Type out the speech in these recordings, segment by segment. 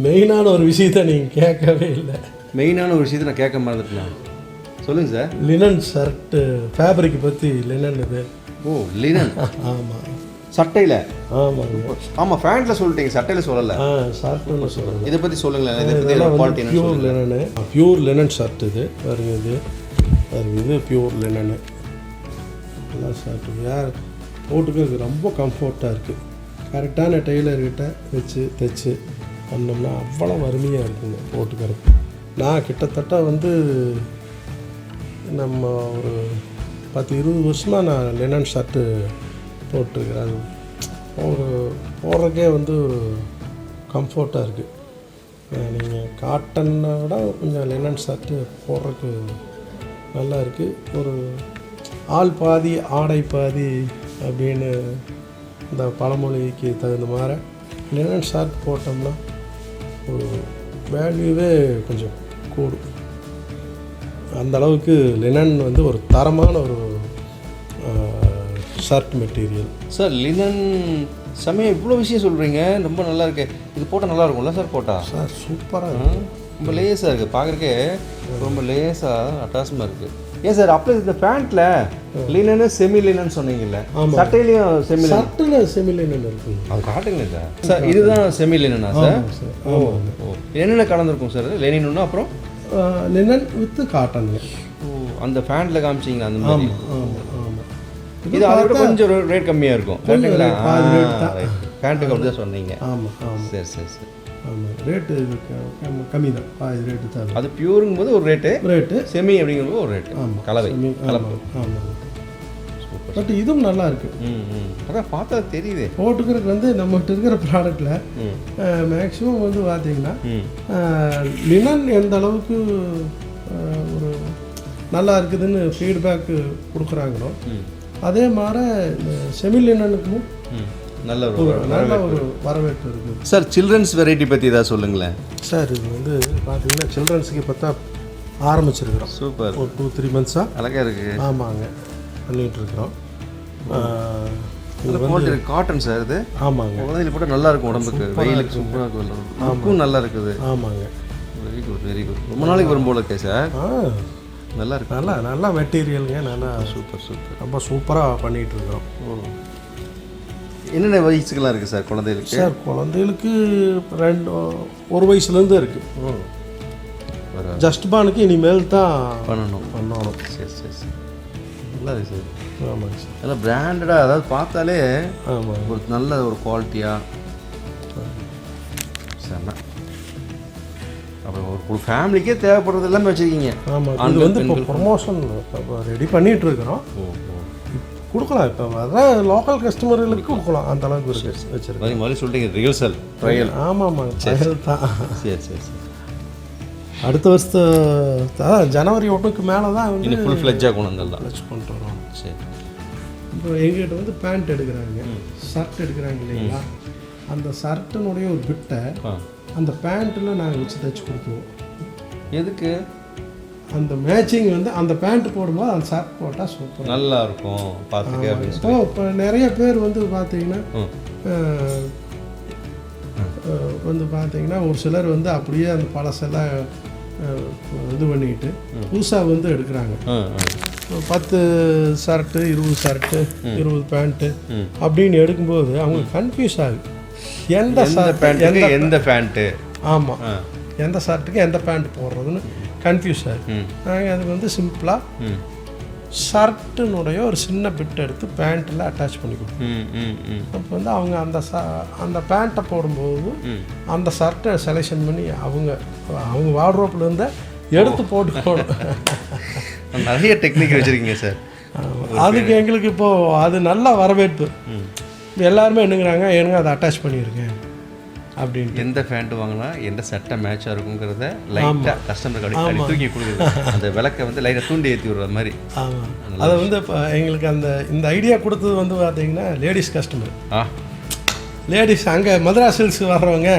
மெயினான ஒரு விஷயத்த நீங்கள் கேட்கவே இல்லை. மெயினான ஒரு விஷயத்தை நான் கேட்க மறந்துட்டேன். சொல்லுங்கள் சார். லினன் ஷர்ட்டு ஃபேப்ரிக் பற்றி லினன் இது. ஓ லினன். ஆமாம் சட்டையில்? ஆமாங்க ஆமாம் ஃபேண்ட்டில் சொல்லிட்டீங்க சட்டையில் சொல்லலை. ஆ ஷர்ட்டுன்னு சொல்லுங்கள் இதை பற்றி சொல்லுங்களேன் இதை பற்றி quality pure linen pure linen shirt இது. பாருங்க இது. பாருங்க இது பியூர் லினனு நல்லா ஷர்ட் யார் போட்டுக்கிறதுக்கு ரொம்ப கம்ஃபர்ட்டாக இருக்குது கரெக்டான டெய்லர்கிட்ட வச்சு தைச்சு. பண்ணோம்னா அவ்வளோ அருமையாக இருக்குங்க போட்டுக்கிறதுக்கு. நான் கிட்டத்தட்ட வந்து நம்ம ஒரு பத்து இருபது வருஷமாக நான் லினன் ஷர்ட்டு போட்டிருக்கிறேன் அது ஒரு போடுறக்கே வந்து ஒரு கம்ஃபர்ட்டாக இருக்குது நீங்கள் காட்டனை விட கொஞ்சம் லினன் ஷர்ட்டு போடுறதுக்கு நல்லா இருக்குது ஒரு ஆள் பாதி ஆடை பாதி அப்படின்னு இந்த பழமொழிக்கு தகுந்த மாதிரி லினன் ஷர்ட் போட்டோம்னா ஒரு வேல்யூவே கொஞ்சம் கூடும். அந்த அளவுக்கு லினன் வந்து ஒரு தரமான ஒரு ஷர்ட் மெட்டீரியல் சார் லினன் சமயம் இவ்வளோ விஷயம் சொல்கிறீங்க ரொம்ப நல்லா இருக்கு. இது போட்டால் நல்லா இருக்கும்ல சார் போட்டா? சார் சூப்பராக ரொம்ப லேஸாக இருக்குது பார்க்குறக்கே ரொம்ப லேஸாக அட்டாசமாக இருக்குது ஏன் சார் அப்படியே இந்த பேண்ட்டில் லினனு செமி லினன் சொன்னீங்கல்ல. சட்டையிலையும் செமி ஷர்ட்டில் செமி லினன் இருக்குங்க அது காட்டுங்க. சார் சார் இதுதான் செமி லினனா சார் ஓ ஓ. என்னென்ன கலந்துருக்கும் சார் லெனின்னு அப்புறம்? லினன் வித்து காட்டனுங்க ஓ அந்த பேண்ட்டில் காமிச்சிங்களா அந்த மாதிரி? ஆமாம் ஆமாம் இது அதை விட கொஞ்சம் ரேட் கம்மியாக இருக்கும். கரெக்டுங்களா. பேண்ட்டுக்கு அப்படி தான். சொன்னீங்க. ஆமாம் சரி சரி சரி. ஆமாம் ரேட்டு கம்மி தான் பாதி ரேட்டு தான் அது. பியூருங்கும் போது ஒரு ரேட்டு ரேட்டு செமி அப்படிங்கும்போது ஒரு ரேட்டு ஆமாம் கலவை கலப்பு. ஆமாம் பட் இதுவும் நல்லா இருக்கு. அதான் பார்த்தா தெரியுது. போட்டுக்கிறதுக்கு வந்து நம்மகிட்ட இருக்கிற ப்ராடக்டில் மேக்ஸிமம் வந்து பார்த்தீங்கன்னா லினன் எந்த அளவுக்கு ஒரு நல்லா இருக்குதுன்னு ஃபீட்பேக்கு கொடுக்குறாங்களோ அதே மாதிரி செமி லினனுக்கும் நல்ல ஒரு நல்ல ஒரு வரவேற்பு இருக்குது. சார் சில்ட்ரன்ஸ் வெரைட்டி பற்றி ஏதாவது சொல்லுங்களேன். சார் இது வந்து பார்த்தீங்கன்னா சில்ட்ரன்ஸுக்கு தான் ஆரம்பிச்சிருக்கிறோம். சூப்பர். ஒரு டூ த்ரீ மந்த்ஸாக அழகாக இருக்குது ஆமாங்க. பண்ணிகிட்டு இருக்கிறோம் குவாலிட்டி காட்டன் சார் இது. ஆமாங்க. குழந்தைகளுக்கு போட்டால் நல்லா இருக்கும் உடம்புக்கு. வெயிலுக்கு சூப்பராக இருக்கும். நல்லா இருக்குது. ஆமாங்க. வெரி குட் வெரி குட் ரொம்ப நாளைக்கு வரும் போல இருக்கே சார். ஆ. நல்லா இருக்கு. நல்லா நல்லா மெட்டீரியலுங்க நல்லா சூப்பர் சூப்பர். ரொம்ப சூப்பராக பண்ணிகிட்டு இருக்கிறோம் என்னென்ன வயசுக்கெல்லாம் இருக்குது சார் குழந்தைகளுக்கு? சார் குழந்தைகளுக்கு ரெண்டு ஒரு வயசுலேருந்து இருக்குது ஜஸ்ட் பானுக்கு இனிமேல் தான் பண்ணணும். பண்ணணும். சரி சரி சரி. நல்லா இருக்கு சார். ஆமாங்க சார். நல்லா பிராண்டடாக அதாவது பார்த்தாலே ஆமாங்க. ஒரு நல்ல ஒரு குவாலிட்டியாக செம்ம அப்புறம் ஒரு ஃபேமிலிக்கே தேவைப்படுறது எல்லாமே வச்சுருக்கீங்க. ஆமாம் இது வந்து இப்போ ப்ரொமோஷன் ரெடி பண்ணிகிட்டு இருக்கிறோம். கொடுக்கலாம். இப்போ வர லோக்கல் கஸ்டமர்களுக்கு கொடுக்கலாம். அந்த அளவுக்கு இருக்கு. வச்சிருக்கேன் மாதிரி சொல்லிட்டீங்க. ரிஹர்சல் ட்ரையல் ஆமாம். ட்ரையல் தான். சரி சரி சரி. அடுத்த வருஷத்து அதான் ஜனவரி ஒன்றுக்கு மேலே தான் வந்து ஃபுல் ஃப்ளெஜ்ஜாக கொண்டு வந்துடலாம் வச்சு கொண்டு வரோம். சரி. இப்போ எங்ககிட்ட வந்து பேண்ட் எடுக்கிறாங்க. ஷர்ட் எடுக்கிறாங்க இல்லைங்களா? அந்த ஷர்ட்டினுடைய ஒரு பிட்டை அந்த பேண்ட்டில் நாங்கள் வச்சு தைச்சு கொடுத்துருவோம். எதுக்கு? அந்த மேட்சிங் வந்து அந்த பேண்ட் போடும்போது அந்த ஷர்ட் போட்டால் சூப்பர் நல்லா இருக்கும் பார்த்துக்க இப்போ நிறைய பேர் வந்து பார்த்தீங்கன்னா வந்து பார்த்தீங்கன்னா ஒரு சிலர் வந்து அப்படியே அந்த பழசெல்லாம் இது பண்ணிக்கிட்டு புதுசாக வந்து எடுக்கிறாங்க. பத்து ஷர்ட்டு இருபது ஷர்ட்டு இருபது பேண்ட்டு. அப்படின்னு எடுக்கும்போது அவங்களுக்கு கன்ஃபியூஸ் ஆகுது. எந்த எந்த எந்த பேண்ட்டு ஆமாம் எந்த ஷர்ட்டுக்கு எந்த பேண்ட் போடுறதுன்னு கன்ஃபியூஸ் ஆகுது ம். நாங்கள் அதுக்கு வந்து சிம்பிளாக ஷர்ட்டுனுடைய ஒரு சின்ன பிட் எடுத்து பேண்ட்டில் அட்டாச் பண்ணி கொடுப்போம். ம் ம் ம். அப்போ வந்து அவங்க அந்த ச அந்த பேண்ட்டை போடும்போது அந்த ஷர்ட்டை செலெக்ஷன் பண்ணி அவங்க அவங்க வார்ட்ரோப்பில் இருந்த எடுத்து போட்டு போகணும் நிறைய டெக்னிக் வச்சுருக்கீங்க சார் அதுக்கு எங்களுக்கு இப்போது அது நல்ல வரவேற்பு. எல்லாருமே என்னங்கிறாங்க எனக்கு அதை அட்டாச் பண்ணியிருக்கேன். அப்படின்ட்டு. எந்த பேண்ட் வாங்கினா எந்த சட்டை மேட்சாக இருக்குங்கிறத லைட்டாக கஸ்டமருக்கு அப்படி தூக்கி கொடுக்குது. அந்த விளக்கை வந்து லைட்டாக தூண்டி ஏற்றி விடுற மாதிரி. ஆமாம் அதை வந்து இப்போ எங்களுக்கு அந்த இந்த ஐடியா கொடுத்தது வந்து பார்த்தீங்கன்னா லேடிஸ் கஸ்டமர் ஆ. லேடிஸ் அங்கே மதுராஸ் ஹில்ஸ் வர்றவங்க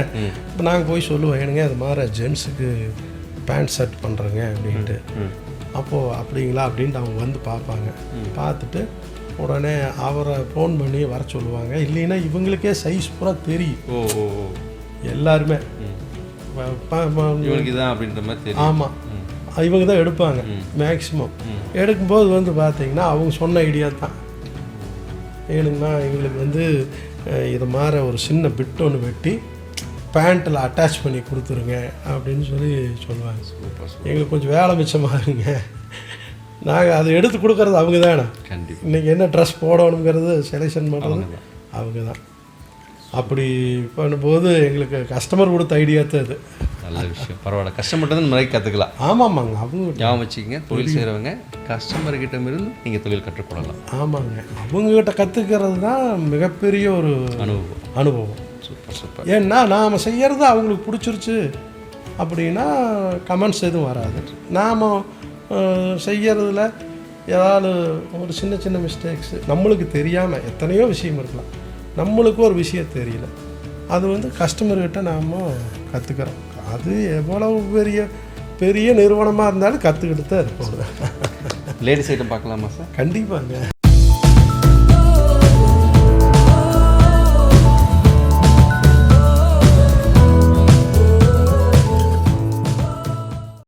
இப்போ நாங்கள் போய் சொல்லுவோம் எனக்கு அது மாதிரி ஜென்ஸுக்கு பேண்ட் ஷர்ட் பண்ணுறேங்க அப்படின்ட்டு. அப்போது அப்படிங்களா? அப்படின்ட்டு அவங்க வந்து பார்ப்பாங்க. பார்த்துட்டு உடனே அவரை ஃபோன் பண்ணி வர சொல்லுவாங்க. இல்லைன்னா இவங்களுக்கே சைஸ் பூரா தெரியும். ஓ ஓ எல்லாருமே. அப்படின்ற மாதிரி தெரியும். ஆமாம் இவங்க தான் எடுப்பாங்க மேக்ஸிமம் எடுக்கும்போது வந்து பார்த்தீங்கன்னா அவங்க சொன்ன ஐடியா தான். ஏனுங்கண்ணா எங்களுக்கு வந்து இது மாதிரி ஒரு சின்ன பிட் ஒன்று வெட்டி பேண்ட்டில் அட்டாச் பண்ணி கொடுத்துருங்க அப்படின்னு சொல்லி சொல்லுவாங்க. எங்களுக்கு கொஞ்சம் வேலை மிச்சமாகுங்க நாங்கள் அதை எடுத்து கொடுக்கறது அவங்க தானே கண்டிப்பாக இன்றைக்கி என்ன ட்ரெஸ் போடணுங்கிறது செலெக்ஷன் பண்ணுறது அவங்க தான் அப்படி பண்ணும்போது எங்களுக்கு கஸ்டமர் கொடுத்த ஐடியா தான் இது. நல்ல விஷயம். பரவாயில்ல. கஷ்டப்பட்டது நம்ம நிறைய கற்றுக்கலாம் ஆமாம்மாங்க அவங்க ஞாபகம் வச்சுக்கங்க. தொழில் செய்கிறவங்க கஸ்டமர்கிட்ட இருந்து நீங்கள் தொழில் கற்றுக்கொள்ளலாம் ஆமாங்க. அவங்ககிட்ட கற்றுக்கிறது தான் மிகப்பெரிய ஒரு அனுபவம். அனுபவம். Super super. ஏன்னா நாம் செய்கிறது அவங்களுக்கு பிடிச்சிருச்சு அப்படின்னா கமெண்ட்ஸ் எதுவும் வராது. நாம் செய்கிறதுல ஏதாவது ஒரு சின்ன சின்ன மிஸ்டேக்ஸு நம்மளுக்கு தெரியாமல் எத்தனையோ விஷயம் இருக்கலாம். நம்மளுக்கு ஒரு விஷயம் தெரியல. அது வந்து கஸ்டமர்கிட்ட நாம் கற்றுக்கிறோம் அது எவ்வளவு பெரிய பெரிய நிறுவனமாக இருந்தாலும் கற்றுக்கிட்டு தான் இருப்போம். லேடிஸ் ஐட்டம் பார்க்கலாமா சார் கண்டிப்பாங்க.